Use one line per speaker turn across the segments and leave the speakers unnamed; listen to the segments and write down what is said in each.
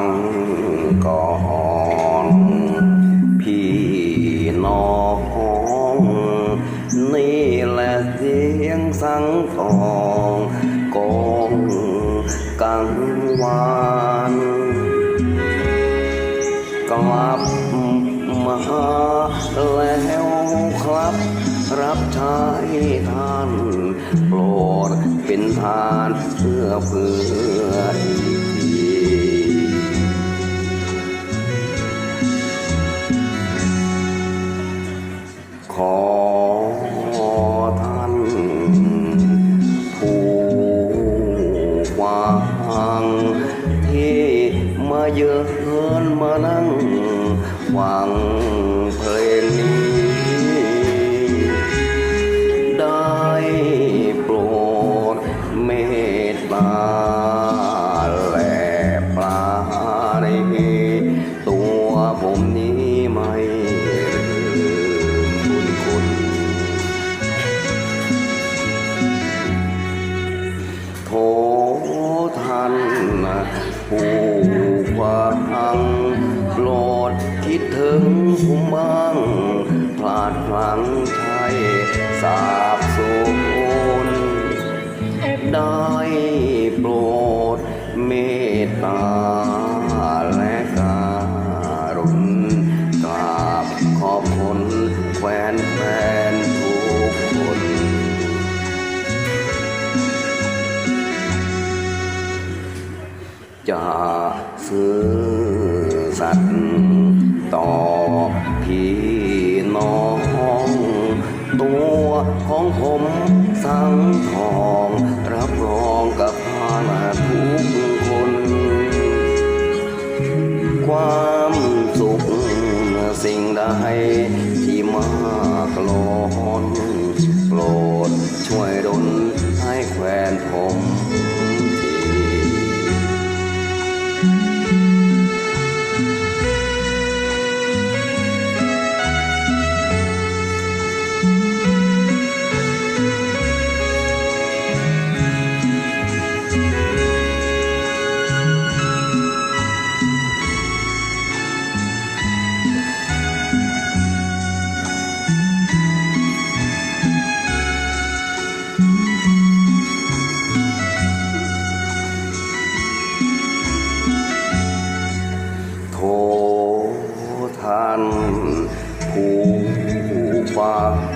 งก่อนพี่น้องนี่แหละเสียงสังทองกองกังวานกลับมาแล้วครับ รับใช้ท่านโปรดเป็นทานเพื่อเพื่อ เยือนมานั่งฟังเพลงนี้ ได้โปรดเมตตาและปราณีตัวผมนี้ไม่ลืมบุญคุณโทท่านผู้ ทั้งใช้สาบสูญได้โปรดเมตตาและการุณกราบขอบคุณแฟนแฟนทุกคนจะซื่อสัตย์ต่อ สิ่งใดที่มากล้นโปรดช่วยดลให้แควนผม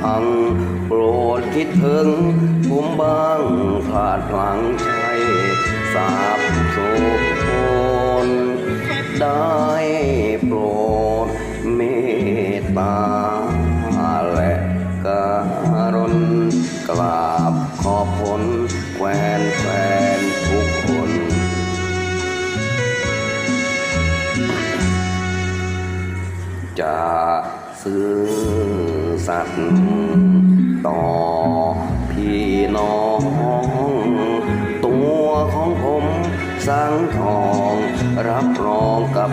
ฟังโปรดคิดถึงผมบ้างพลาดพลั้งใช้สาบโซนได้โปรดเมตตาและการุณกราบขอบคุณแควนแฟนทุกคนจะซื่อ สัตว์ต่อพี่น้อง ตัวของผมสังทอง รับรองกับ